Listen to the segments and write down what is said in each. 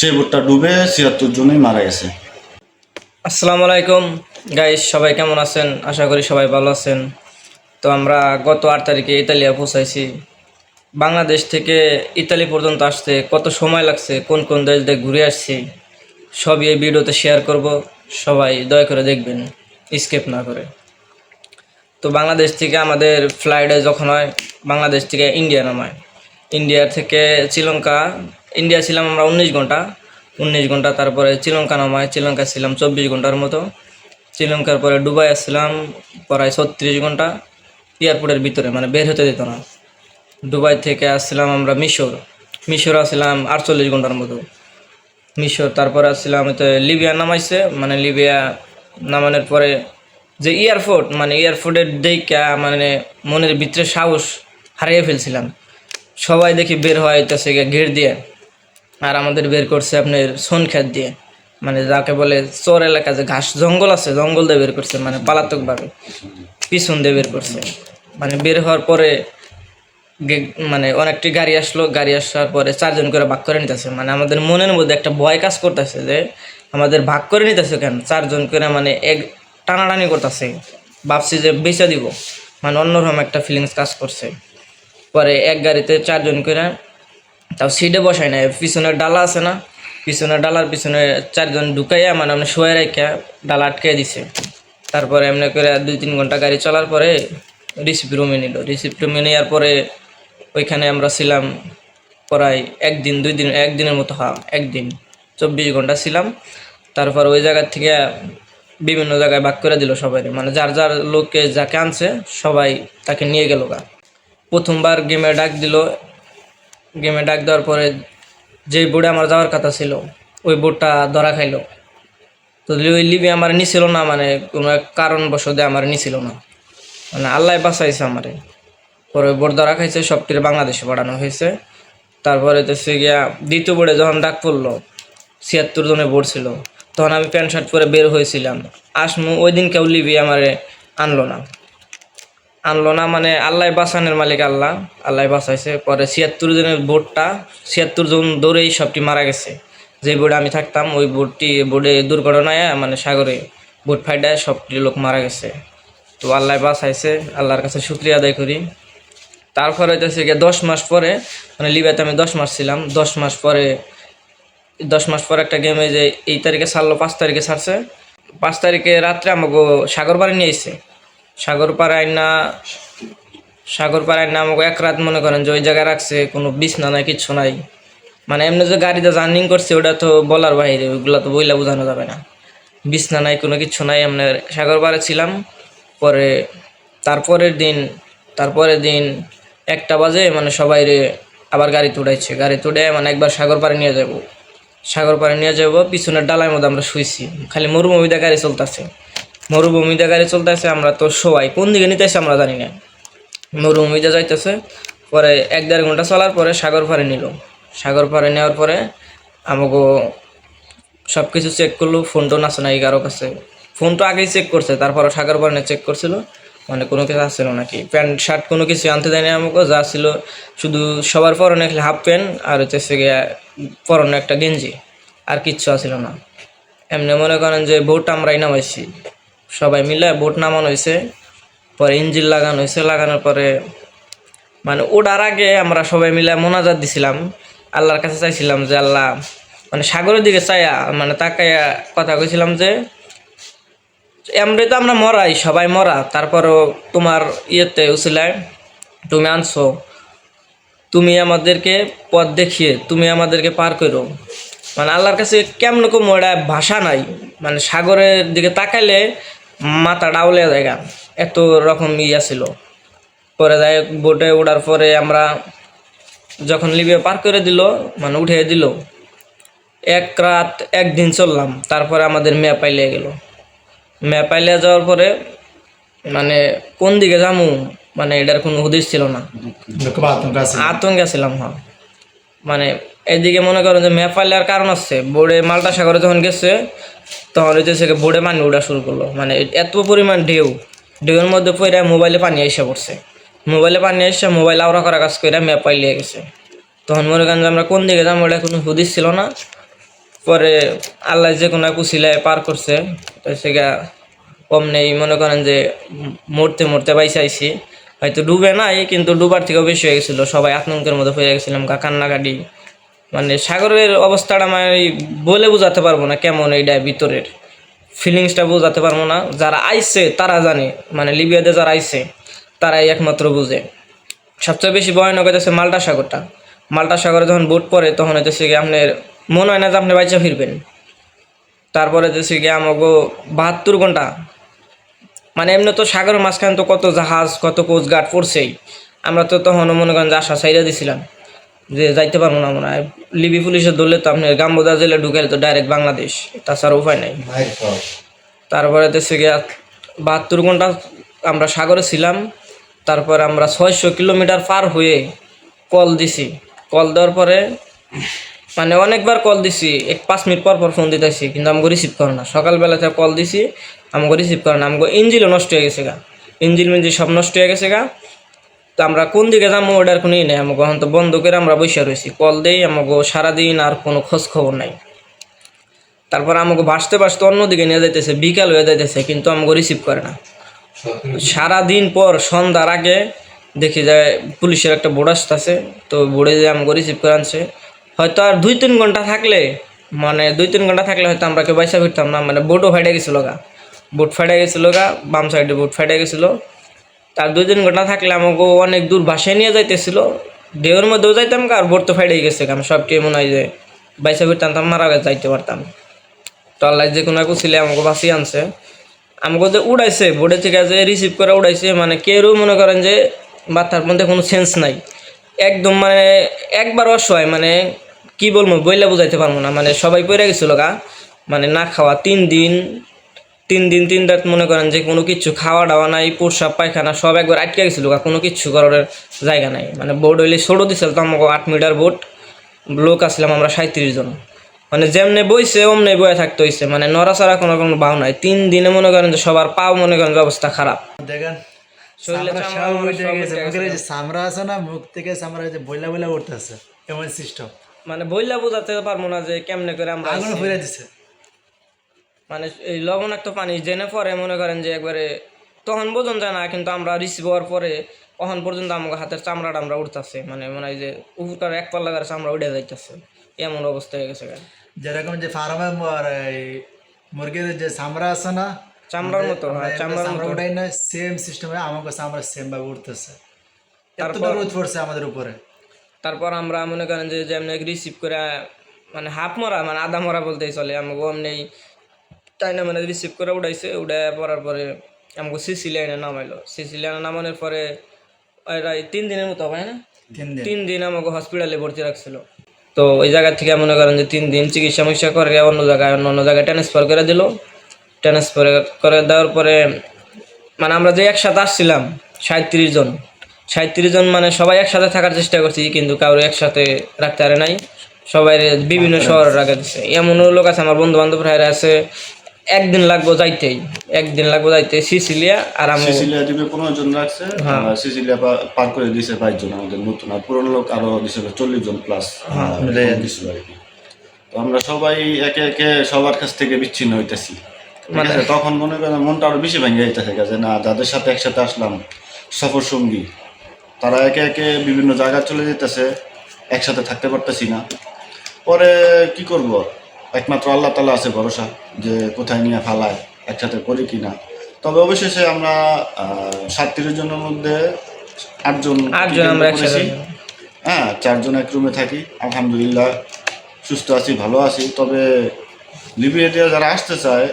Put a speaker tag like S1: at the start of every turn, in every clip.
S1: সেই বোটটা ডুবে ছিয়াত্তর জনই মারা গেছে।
S2: আসসালামু আলাইকুম। গাইস সবাই কেমন আছেন? আশা করি সবাই ভালো আছেন। তো আমরা গত আট তারিখে ইতালিয়া পৌঁছাইছি। বাংলাদেশ থেকে ইতালি পর্যন্ত আসতে কত সময় লাগছে, কোন কোন দেশ দিয়ে ঘুরে আসছি, সবই এই ভিডিওতে শেয়ার করব। সবাই দয়া করে দেখবেন স্কেপ না করে। তো বাংলাদেশ থেকে আমাদের ফ্লাইটে যখন হয়, বাংলাদেশ থেকে ইন্ডিয়া নামায়। ইন্ডিয়া থেকে শ্রীলঙ্কা ইন্ডিয়া ছিলাম আমরা উনিশ ঘণ্টা। উনিশ ঘণ্টা তারপরে শ্রীলঙ্কা নামায়, শ্রীলঙ্কা ছিলাম চব্বিশ ঘণ্টার মতো। শ্রীলঙ্কার পরে দুবাই আসছিলাম প্রায় ছত্রিশ ঘণ্টা। এয়ারপোর্টের ভিতরে মানে বের হতে দিত না। দুবাই থেকে আসছিলাম আমরা মিশর। মিশর আসছিলাম আটচল্লিশ ঘণ্টার মতো। মিশর, তারপরে আসছিলাম তো লিবিয়া নামাইছে মানে লিবিয়া নামানোর পরে যে এয়ারপোর্ট মানে এয়ারপোর্টের দেখা মানে মনের ভিতরে সাহস হারিয়ে ফেলছিলাম। সবাই দেখি বের হয় হইতেছে ঘের দিয়ে। আর আমাদের বের করছে আপনার সোন সোনখ্যাত দিয়ে। মানে যাকে বলে চর এলাকা যে ঘাস, জঙ্গল আছে, জঙ্গল দিয়ে বের করছে মানে পালাতকভাবে। পিছন দিয়ে বের করছে। মানে বের হওয়ার পরে মানে অনেকটি গাড়ি আসলো, গাড়ি আসার পরে চারজন করে ভাগ করে নিতেছে। মানে আমাদের মনের মধ্যে একটা ভয় কাজ করতেছে যে, আমাদের ভাগ করে নিতেছে কেন? চারজন করে মানে এক টানাটানি করতেছে। ভাবছি যে বেচা দিব। মানে অন্যরকম একটা ফিলিংস কাজ করছে। পরে এক গাড়িতে চারজন করে তাও সিটে বসায় না পিছনের ডালা আছে না, পিছনের ডালার পিছনে চারজন ঢুকাইয়া মানে আপনি শোয়ে রেখে ডালা আটকে দিছে। তারপরে এমনি করে দুই তিন ঘণ্টা গাড়ি চলার পরে রিসিপ্ট রুমে নিল। রিসিপ্ট রুমে নেওয়ার পরে ওইখানে আমরা ছিলাম প্রায় একদিন, দুই দিন, একদিনের মতো হ্যাঁ একদিন, চব্বিশ ঘণ্টা ছিলাম। তারপর ওই জায়গার থেকে বিভিন্ন জায়গায় ভাগ করে দিল সবাই। মানে যার যার লোককে যাকে আনছে, সবাই তাকে নিয়ে গেল গা। প্রথমবার গেমে ডাক দিল গেমে ডাক দেওয়ার পরে যেই বোর্ডে আমার যাওয়ার কথা ছিল, ওই বোর্ডটা ধরা খাইলো। তো ওই লিবি আমার নিছিল না মানে কোনো এক কারণবশত আমার নিছিল না। মানে আল্লাহ বাঁচাইছে আমারে। পরে বোর্ড ধরা খাইছে, সবটির বাংলাদেশে পাঠানো হয়েছে। তারপরে তো সে গিয়া দ্বিতীয় বোর্ডে যখন ডাক পড়ল, ছিয়াত্তর জনের বোর্ড ছিল, তখন আমি প্যান্ট শার্ট পরে বের হয়েছিলাম। আসমু ওই দিন কেউ লিবি আমারে আনলো না। আনলো না মানে আল্লাহ বাসানের মালিক আল্লাহ। আল্লাহ বাঁচাইছে। পরে ছিয়াত্তর জনের বোটটা ছিয়াত্তর জন দৌড়েই সবটি মারা গেছে। যে বোর্ডে আমি থাকতাম, ওই বোটটি বোর্ডে দুর্ঘটনায় মানে সাগরে বোট ফাইডায় সবটি লোক মারা গেছে। তো আল্লাহ বাঁচাইছে, আল্লাহর কাছে শুক্রিয়া আদায় করি। তারপরে হইতেছে গিয়ে দশ মাস পরে মানে লিবিয়াতে আমি দশ মাস ছিলাম, দশ মাস পরে, দশ মাস পরে একটা গেমে যে, এই তারিখে ছাড়লো, পাঁচ তারিখে ছাড়ছে। পাঁচ তারিখে রাত্রে আমাকে সাগর পাড়ে নিয়ে এসছে। সাগর পাড়ায় না সাগর পাড়ায় না আমাকে এক রাত মনে করেন যে ওই জায়গায় রাখছে, কোনো বিছনা নাই, কিচ্ছু নাই। মানে এমনি যে গাড়িতে জার্নিং করছে, ওটা তো বলার বাইরে ওইগুলো তো বইলা বোঝানো যাবে না। বিছনা নাই, কোনো কিচ্ছু নাই, এমনি সাগর পাড়ে ছিলাম। পরে তারপরের দিন তারপরের দিন একটা বাজে মানে সবাই রে আবার গাড়ি তুড়াইছে। গাড়ি তুড়ে মানে একবার সাগর পাড়ে নিয়ে যাব। সাগর পাড়ে নিয়ে যাব, পিছনের ডালার মধ্যে আমরা শুইছি। খালি মরুভূমিতে গাড়ি চলতেছে। মরুভূমিতে গাড়ি চলতেছে, আমরা তো সবাই কোন দিকে নিতেছে আমরা জানি না। মরুভূমিতে যাইতেছে, পরে এক দেড় ঘণ্টা চলার পরে সাগর পাড়ে নিল। সাগর পাড়ে নেওয়ার পরে আমাকে সব কিছু চেক করল ফোন টোন নাকি কারও কাছে। ফোন তো আগেই চেক করছে তারপরে সাগর পাড়ে চেক করছিল মানে কোনো কিছু আসছিল নাকি। প্যান্ট, শার্ট কোনো কিছু আনতে দেয়নি আমাকে, যা ছিল শুধু সবার পরনে হাফ প্যান্ট আর হচ্ছে গিয়ে পরনে একটা গেঞ্জি, আর কিচ্ছু আসছিল না। এমনি মনে করেন যে বোট আমরাই নামাইছি। সবাই মিলে বোট নামানো হয়েছে। পরে ইঞ্জিন লাগানো হয়েছে। লাগানোর পরে মানে ওটার আগে আমরা সবাই মিলে মোনাজাত দিছিলাম। আল্লাহর কাছে চাইছিলাম যে আল্লাহ মানে সাগরের দিকে চাইয়া মানে তাকাইয়া কথা কইছিলাম যে এমনি তো আমরা মরাই, সবাই মরা। তারপরও তোমার ইয়েতে উচিলায় তুমি আনছো। তুমি আমাদেরকে পথ দেখিয়ে, তুমি আমাদেরকে পার করো। মানে আল্লাহর কাছে কেমন কম ওটা ভাষা নাই। মানে সাগরের দিকে তাকাইলে মাথা ডাউলে জায়গা এত রকম ইয়া ছিল পরে যাই বোটে ওঠার পরে আমরা যখন লিবিয়া পার করে দিল মানে উঠে দিল এক রাত একদিন চললাম। তারপরে আমাদের ম্যাপ পাইলে গেল। ম্যাপ পাইলে যাওয়ার পরে মানে কোন দিকে যামু? মানে এটার কোনো হুদিস ছিল না। আতঙ্কে ছিলাম হ্যাঁ। মানে এদিকে মনে করেন যে ম্যাপ কারণ আছে। বোর্ডে মালটা সাগরে যখন গেছে, তখন হচ্ছে কি বোর্ডে পানি উঠা শুরু করল। মানে এত পরিমাণ ঢেউ। ঢেউয়ের মধ্যে পড়ে মোবাইলে পানি এসে পড়ছে। মোবাইলে পানি এসে মোবাইল আওড়া করা কাজ করে ম্যাপ পাইলে গেছে। তখন মনে করেন যে আমরা কোন দিকে যাব এটা কোনো হুদিস ছিল না। পরে আল্লাহ যে কোনো এক উসিলায় পার করছে। তো সেগা অমনেই মনে করেন যে মরতে মরতে বাইসে আইছি। হয়তো ডুবে নাই, কিন্তু ডুবার থেকেও বেশি হয়ে গেছিল। সবাই আতঙ্কের মধ্যে হয়ে গেছিলাম কান্নাকাটি। মানে সাগরের অবস্থাটা আমি বলে বোঝাতে পারব না কেমন এইটা ভিতরের ফিলিংসটা বোঝাতে পারব না। যারা আইছে তারা জানে। মানে লিবিয়াতে যারা আইছে তারাই একমাত্র বুঝে। সবচেয়ে বেশি ভয়ানক হইতেছে মাল্টা সাগরটা। মাল্টা সাগরে যখন বোট পড়ে, তখন হইতেছে কি আপনার মনে হয় না যে আপনি বাইচা ফিরবেন। তারপরে হইতেছে কি আমাকে বাহাত্তর ঘণ্টা। মানে এমনি তো সাগরের মাঝখানে তো কত জাহাজ, কত কোস্টগার্ড পড়ছেই। আমরা তো তখন মনে করেন যে আশা সাইডা দিছিলাম। যে যাইতে পারব না মনে হয়। লিবি পুলিশে ধরলে তো আপনার গাম্বোদা জেলে ঢুকাইলে তো ডাইরেক্ট বাংলাদেশ। তাছাড়া উপায় নাই। তারপরে দেশে গিয়া বাহাত্তর ঘণ্টা আমরা সাগরে ছিলাম। তারপর আমরা ছয়শো কিলোমিটার পার হয়ে কল দিছি। কল দেওয়ার পরে মানে অনেকবার কল দিছি। এক পাঁচ মিনিট পর পর ফোন দিতেছি কিন্তু আমাকে রিসিভ করে না। সকালবেলাতে কল দিছি আমাকে রিসিভ করে না। আমাকে ইঞ্জিনও নষ্ট হয়ে গেছে গা। ইঞ্জিন মিঞ্জিন সব নষ্ট হয়ে গেছে গা। তো আমরা কোন দিকে যাব ওটার কোনো নেই আমাকে। এখন তো বন্ধ করে আমরা বসে রয়েছি। কল দেই আমাকে সারাদিন আর কোনো খোঁজ খবর নাই। তারপর আমাকে ভাসতে ভাসতে অন্যদিকে নিয়ে যাইতেছে, বিকাল হয়ে যাইতেছে, কিন্তু আমাকে রিসিভ করে না। সারাদিন পর সন্ধ্যার আগে দেখি যে পুলিশের একটা বোর্ড আসতেছে, তো বোর্ডে যে আমাকে রিসিভ করে আনছে। হয়তো আর দুই তিন ঘণ্টা থাকলে মানে দুই তিন ঘণ্টা থাকলে হয়তো আমরা কেউ বাইসা ফিরতাম না মানে বোটও ফাইটে গেছিল গা। বোট ফাইটে গেছিল গা, বাম সাইডে বোট ফাইটে গেছিল। তার দুই তিন ঘণ্টা থাকলে আমাকে অনেক দূর ভাসায় নিয়ে যাইতেছিল। ঢেউর মধ্যেও যাইতাম আর বোট তো ফাইটে গেছে। আমি সবটি মনে হয় যে বাইসা ফিরতাম মারা গেছে, যাইতে পারতাম। তো আল্লাহ যে কোনো এক ছিলে আমাকে বাঁচিয়ে আনছে। আমাকে যে উড়াইছে বোর্ডে থেকে যে রিসিভ করে উড়াইছে মানে কেউ মনে করেন যে বাচ্চার মধ্যে কোনো সেন্স নাই। একদম মানে একবার অসহায় মানে কি বলব, বইলে বুঝাইতে পারব না। মানে সবাই পড়ে গেছিল গা মানে না খাওয়া, তিন দিন তিন দিন তিন রাত মনে করেন যে কোনো কিছু খাওয়া দাওয়া নাই প্রসাব পায়খানা সব একবার আটকে গেছিল কোনো কিছু করার জায়গা নাই। মানে বোর্ড হইলে ছোটো দিছিল তো আমাকে আট মিটার বোট লোক আসলাম আমরা সাঁত্রিশ জন। মানে যেমনে বইছে অমনে বয়ে থাকতে হইছে। মানে নড়াচড়া কোনো কোনো ভাও নাই। তিন দিনে মনে করেন যে সবার পাও মনে করেন অবস্থা খারাপ।
S3: দেখেন
S2: মনে
S3: আছে না মুখ থেকে যে বইলা বইলা উঠতেছে এমন সিস্টেম
S2: মানে বইলা বোঝাতে পারব না যে কেমনে করে আমরা
S3: আগুন ফিরে দিছে।
S2: মানে এই লবণাক্ত পানি জেনে পরে মনে করেন যে একবারে তখন বোঝন যায় না কিন্তু আমরা রিসিভ হওয়ার পরে তখন পর্যন্ত আমাকে হাতের চামড়াটা আমরা উঠতেছে মানে মনে হয় যে উপরটার এক পাল্লা করে চামড়া উঠে যাইতেছে। এমন অবস্থা হয়ে গেছে
S3: যেরকম যে ফার্মে মুরগির যে চামড়া আছে না
S2: চামড়ার মতো হ্যাঁ চামড়ার মতো।
S3: উঠাই না সেম সিস্টেমে আমাকে চামড়া সেম ভাবে উঠতেছে
S2: তারপর-
S3: রোদ পড়ছে আমাদের উপরে।
S2: তারপর আমরা মনে করেন যে যেমন রিসিভ করে মানে হাফ মরা মানে আধা মরা বলতেই চলে। আমাকে অমনি তাই না মানে রিসিভ করে উঠাইছে উঠে পড়ার পরে আমাকে সিসিলিয়ানে নামাইলো। সিসিলিয়ানে নামানোর পরে এরা তিন দিনের মতো হয় না?
S3: তিন দিন।
S2: তিন দিন আমাকে হসপিটালে ভর্তি রাখছিল। তো ওই জায়গা থেকে মনে করেন যে তিন দিন চিকিৎসা মিকিৎসা করে অন্য জায়গায় অন্য অন্য জায়গায় ট্রান্সফার করে দিল। ট্রান্সফার করে দেওয়ার পরে মানে আমরা যে একসাথে আসছিলাম সাঁত্রিশ জন। সাঁত্রিশ জন মানে সবাই একসাথে থাকার চেষ্টা করছি কিন্তু কারও একসাথে রাখতে পারে নাই। সবাই বিভিন্ন শহরে রাখা দিচ্ছে এমনও লোক আছে আমার বন্ধু বান্ধব ভাইরা আছে একদিন লাগবো যাইতেই একদিন লাগবো যাইতে সিসিলিয়া আর আমি
S1: সিসিলিয়া দ্বীপে পনেরো জন রাখছে
S2: হ্যাঁ।
S1: সিসিলিয়া পার করে দিয়েছে বাইশ জন আমাদের নতুন আর পুরনো লোক আরও দিছিল চল্লিশ জন প্লাস দিছিল আর কি। তো আমরা সবাই একে একে সবার কাছ থেকে বিচ্ছিন্ন হইতেছি। তখন মনে করেন মনটা আরও বেশি ভেঙে যাইতেছে যে না যাদের সাথে একসাথে আসলাম সফর সঙ্গী তারা একে একে বিভিন্ন জায়গায় চলে যেতেছে একসাথে থাকতে পারতেছি না। পরে কি করব? একমাত্র আল্লাহ তালা আছে ভরসা যে কোথায় নিয়ে ফালায় একসাথে করি কি না তবে অবশেষে আমরা সাতত্রিশ জনের মধ্যে আটজন
S2: আটজন
S1: টিকেট
S2: আমরা একসাথে
S1: হ্যাঁ চারজন এক রুমে থাকি। আলহামদুলিল্লাহ সুস্থ আছি ভালো আছি। তবে লিবিয়াতে যারা আসতে চায়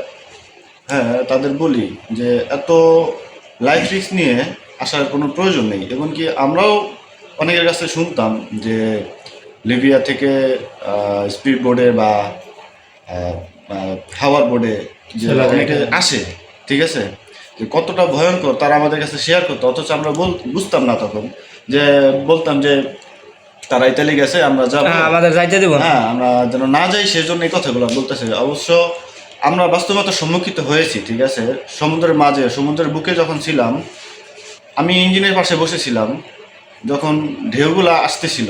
S1: হ্যাঁ তাদের বলি যে এত লাইফ রিস্ক নিয়ে আসার কোনো প্রয়োজন নেই। এমনকি আমরাও অনেকের কাছে শুনতাম যে লিবিয়া থেকে স্পিড বোর্ডে বা হাওয়ার বোর্ডে আসে ঠিক আছে? যে কতটা ভয়ঙ্কর তারা আমাদের কাছে শেয়ার করতো। অথচ আমরা বল বুঝতাম না তখন যে বলতাম যে তারা ইতালি গেছে আমরা যাব।
S2: হ্যাঁ, আমাদের যাইতে দিব
S1: হ্যাঁ আমরা যেন না যাই সেজন্য এই কথাগুলো বলতেছে। অবশ্য আমরা বাস্তবতা সম্মুখিত হয়েছি ঠিক আছে? সমুদ্রের মাঝে সমুদ্রের বুকে যখন ছিলাম আমি ইঞ্জিনের পাশে বসেছিলাম যখন ঢেউগুলা আসতেছিল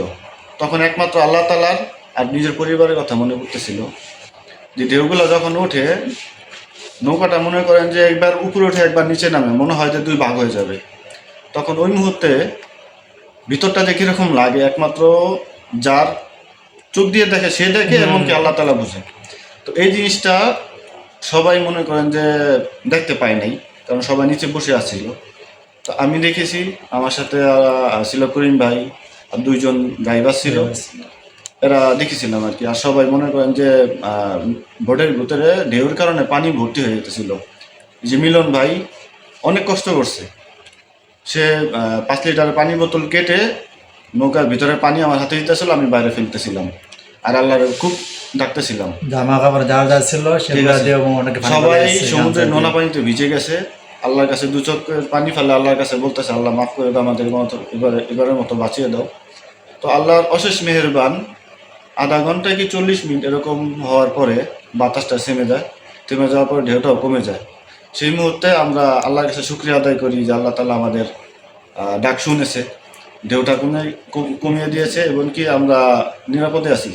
S1: তখন একমাত্র আল্লাহ তালার আর নিজের পরিবারের কথা মনে করতেছিল যে ঢেউগুলো যখন ওঠে নৌকাটা মনে করেন যে একবার উপরে উঠে একবার নিচে নামে মনে হয় যে দুই ভাগ হয়ে যাবে। তখন ওই মুহূর্তে ভিতরটা যে কীরকম লাগে একমাত্র যার চোখ দিয়ে দেখে সে দেখে এমনকি আল্লাহ তালা বুঝে। তো এই জিনিসটা সবাই মনে করেন যে দেখতে পায় নাই কারণ সবাই নিচে বসে আছিল। তো আমি দেখেছি আমার সাথে ছিল করিম ভাই আর দুইজন ড্রাইভার ছিল। এরা দেখেছিলাম আর কি। আর সবাই মনে করেন যে বোটের ভিতরে ঢেউর কারণে পানি ভর্তি হয়ে যেতেছিল। যে মিলন ভাই অনেক কষ্ট করছে। সে পাঁচ লিটার পানি বোতল কেটে নৌকার ভিতরে পানি আমার হাতে দিতেছিল আমি বাইরে ফেলতেছিলাম। আর আল্লাহর খুব ডাকতেছিলাম।
S3: জামা কাপড় যা যা ছিল
S1: সবাই সমুদ্রের নোনা পানিতে ভিজে গেছে। আল্লাহর কাছে দু চোখের পানি ফেলে আল্লাহর কাছে বলতেছে আল্লাহ মাফ করে দাও আমাদের মতো এবারে এবারের মতো বাঁচিয়ে দাও। তো আল্লাহর অশেষ মেহেরবান আধা ঘণ্টা কি চল্লিশ মিনিট এরকম হওয়ার পরে বাতাসটা থেমে যায়, থেমে যাওয়ার পরে ঢেউটাও কমে যায়। সেই মুহূর্তে আমরা আল্লাহর কাছে শুক্রিয়া আদায় করি যে আল্লাহ তালা আমাদের ডাক শুনেছে। ঢেউটা কমে কমিয়ে দিয়েছে এবং কি আমরা নিরাপদে আছি।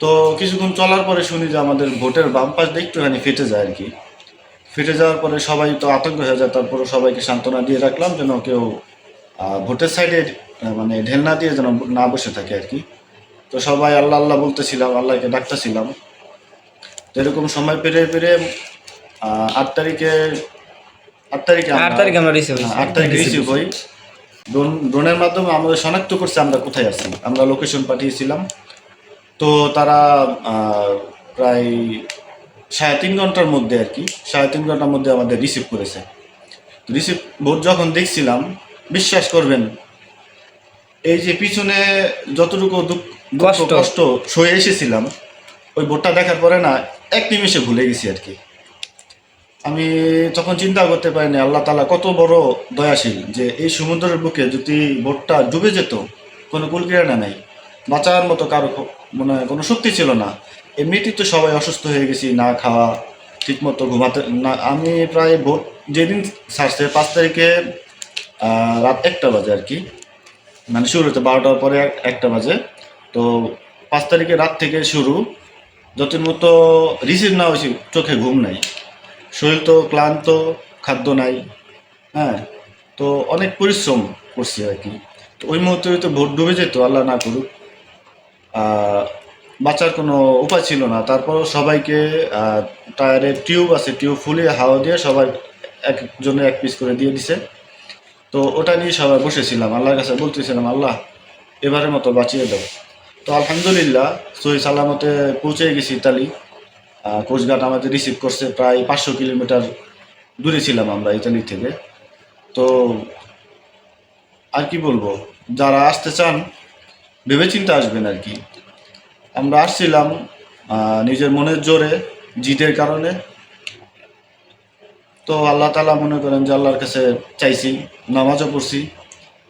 S1: তো কিছুক্ষণ চলার পরে শুনি যে আমাদের ভোটের বাম পাশ দিয়ে একটুখানি ফেটে যায় আর কি। ফেটে যাওয়ার পরে সবাই তো আতঙ্ক হয়ে যায় তারপরে সবাইকে সান্ত্বনা দিয়ে রাখলাম যেন কেউ ভোটের সাইডে মানে ঢেল না দিয়ে যেন না বসে থাকে আর কি। তো সবাই আল্লাহ আল্লাহ বলতেছিলাম আল্লাহকে ডাকতেছিলাম। তো এরকম সময় পেরে পেরে আট তারিখে আট তারিখে
S2: আট তারিখে আমরা রিসিভ
S1: হ্যাঁ, আট তারিখে রিসিভ হই। ড্রোন ড্রোনের মাধ্যমে আমাদের শনাক্ত করছে আমরা কোথায় আছি। আমরা লোকেশন পাঠিয়েছিলাম। তো তারা প্রায় সাড়ে তিন ঘণ্টার মধ্যে আর কি সাড়ে তিন ঘণ্টার মধ্যে আমাদের রিসিভ করেছে। রিসিভ বোর্ড যখন দেখছিলাম বিশ্বাস করবেন এই যে পিছনে যতটুকু
S2: কষ্ট।
S1: কষ্ট সয়ে এসেছিলাম। ওই বোর্ডটা দেখার পরে না এক নিমিষে ভুলে গেছি আর কি। আমি তখন চিন্তা করতে পারিনি আল্লাহ তালা কত বড় দয়াশীল যে এই সমুদ্রের বুকে যদি বোটটা ডুবে যেত কোনো কুলকিরানা নাই। বাঁচার মতো কারও মানে কোনো শক্তি ছিল না। এমনিতেই তো সবাই অসুস্থ হয়ে গেছি না খাওয়া ঠিকমতো ঘুমাতে না আমি প্রায় ভোট যেদিন ছাড়ছে পাঁচ তারিখে রাত একটা বাজে আর কি। মানে শুরু হতে বারোটার পরে একটা বাজে। তো পাঁচ তারিখে রাত থেকে শুরু। যতদিন মতো রিসিভ না হয়েছি, চোখে ঘুম নাই। শরীর তো ক্লান্ত, খাদ্য নাই হ্যাঁ? তো অনেক পরিশ্রম করছি আর কি। তো ওই মুহূর্তে তো ভোট ডুবে যেত, আল্লাহ না করুক। বাঁচার কোনো উপায় ছিল না। তারপর সবাইকে টায়ারের টিউব আছে, টিউব ফুলিয়ে হাওয়া দিয়ে সবাই একজনে এক পিস করে দিয়ে দিছে। তো ওটা নিয়ে সবাই বসেছিলাম। আল্লাহর কাছে বলতেছিলাম, আল্লাহ, এবারের মতো বাঁচিয়ে দাও। তো আলহামদুলিল্লাহ, সহি সালামতে পৌঁছে গেছি ইতালি। কোস্টগার্ড আমাদের রিসিভ করছে, প্রায় পাঁচশো কিলোমিটার দূরে ছিলাম আমরা ইতালি থেকে। তো আর কি বলব, যারা আসতে চান, ভেবেচিন্তে আসবেন আর কি। আমরা আসছিলাম নিজের মনের জোরে, জিদের কারণে। তো আল্লাহ তালা মনে করেন যে আল্লাহর কাছে চাইছি, নামাজও পড়ছি।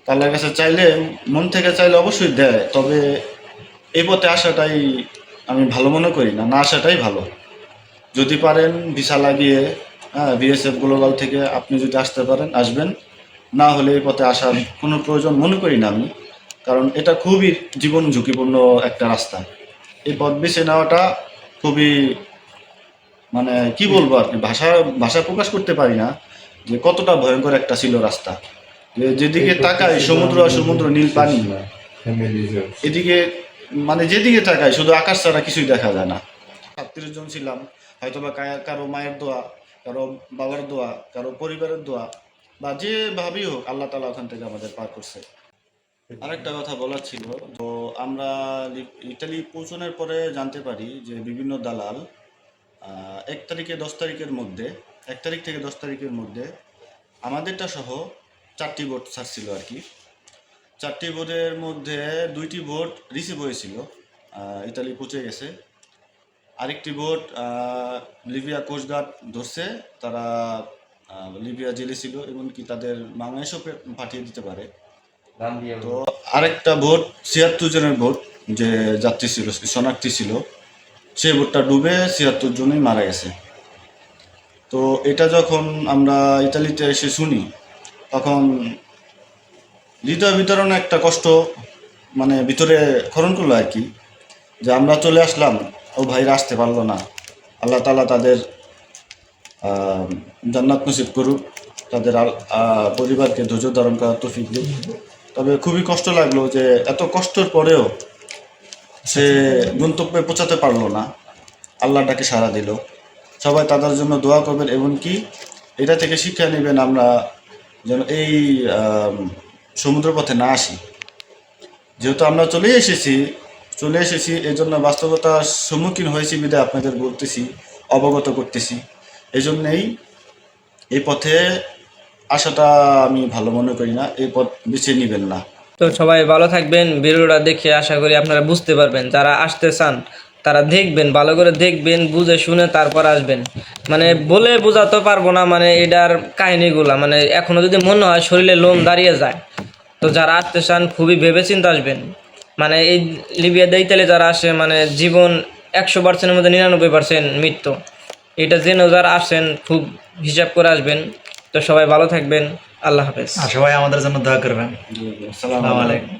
S1: আল্লাহর কাছে চাইলে, মন থেকে চাইলে অবশ্যই দেয়, তবে এই পথে আসাটাই আমি ভালো মনে করি না না আসাটাই ভালো। যদি পারেন ভিসা লাগিয়ে হ্যাঁ বিএসএফ গ্লোবাল থেকে আপনি যদি আসতে পারেন আসবেন। না হলে এই পথে আসার কোনো প্রয়োজন মনে করি না আমি কারণ এটা খুবই জীবন ঝুঁকিপূর্ণ একটা রাস্তা। এই পথ বেছে নেওয়াটা খুবই মানে কি বলব আর কি ভাষা ভাষা প্রকাশ করতে পারি না যে কতটা ভয়ঙ্কর একটা ছিল রাস্তা। যে যেদিকে তাকাই সমুদ্র আর সমুদ্র নীল পানি এদিকে মানে যেদিকে তাকাই শুধু আকাশ ছাড়া কিছুই দেখা যায় না। সাতত্রিশ জন ছিলাম হয়তো বা কারও মায়ের দোয়া, কারও বাবার দোয়া, কারও পরিবারের দোয়া, বা যেভাবেই হোক, আল্লাহ তালা ওখান থেকে আমাদের পার করছে। আরেকটা কথা বলার ছিল, তো আমরা লি- ইতালি পৌঁছানোর পরে জানতে পারি যে বিভিন্ন দালাল এক তারিখে দশ তারিখের মধ্যে, এক তারিখ থেকে দশ তারিখের মধ্যে আমাদেরটা সহ চারটি বোট ছাড়ছিল আর কি। চারটি ভোটের মধ্যে দুইটি ভোট রিসিভ হয়েছিল ইতালি পৌঁছে গেছে। আরেকটি ভোট লিবিয়া কোস্টগার্ড ধরছে তারা লিবিয়া জেলে ছিল এমনকি তাদের বাংলাদেশও পাঠিয়ে দিতে পারে। তো আরেকটা ভোট ছিয়াত্তর জনের ভোট যে যাত্রী ছিল শনাক্তি ছিল সে ভোটটা ডুবে ছিয়াত্তর জনই মারা গেছে। তো এটা যখন আমরা ইতালিতে এসে শুনি তখন হৃদয় বিতরণ একটা কষ্ট মানে ভিতরে খরণ করল আর কি, যে আমরা চলে আসলাম, ও ভাইরা আসতে পারল না। আল্লাহ তালা তাদের জান্নাত নসিব করুক, তাদের পরিবারকে ধৈর্য ধারণ করার তৌফিক দিক। তবে খুবই কষ্ট লাগল যে এত কষ্টের পরেও সে গন্তব্যে পৌঁছাতে পারল না। আল্লাহটাকে সাড়া দিল। সবাই তাদের জন্য দোয়া করবেন, এমনকি এটা থেকে শিক্ষা নেবেন আমরা যেন এই আম, সমুদ্র পথে না আসি। যেহেতু আমরা চলে এসেছি চলে এসেছি এই জন্য বাস্তবতার সম্মুখীন হয়েছি বিধায় আপনাদের বলতেছি অবগত করতেছি। এই জন্যেই এই পথে আসাটা আমি ভালো মনে করি না এই পথ বেছে নেবেন না।
S2: তো সবাই ভালো থাকবেন ভিডিওটা দেখে আশা করি আপনারা বুঝতে পারবেন যারা আসতে চান তারা দেখবেন ভালো করে দেখবেন বুঝে শুনে তারপর আসবেন। মানে বলে বোঝাতে পারব না মানে এটার কাহিনীগুলা মানে এখনও যদি মনে হয় শরীরে লোম দাঁড়িয়ে যায়। তো যারা আসতে চান খুবই ভেবে চিন্তে আসবেন। মানে এই লিবিয়া দেইতালে যারা আসে মানে জীবন একশো পার্সেন্টের মধ্যে নিরানব্বই পার্সেন্ট মৃত্যু। এটা জেনেও যারা আসেন খুব হিসাব করে আসবেন। তো সবাই ভালো থাকবেন। আল্লাহ হাফেজ।
S3: সবাই আমাদের জন্য দোয়া করবেন।
S1: আসসালামু
S3: আলাইকুম।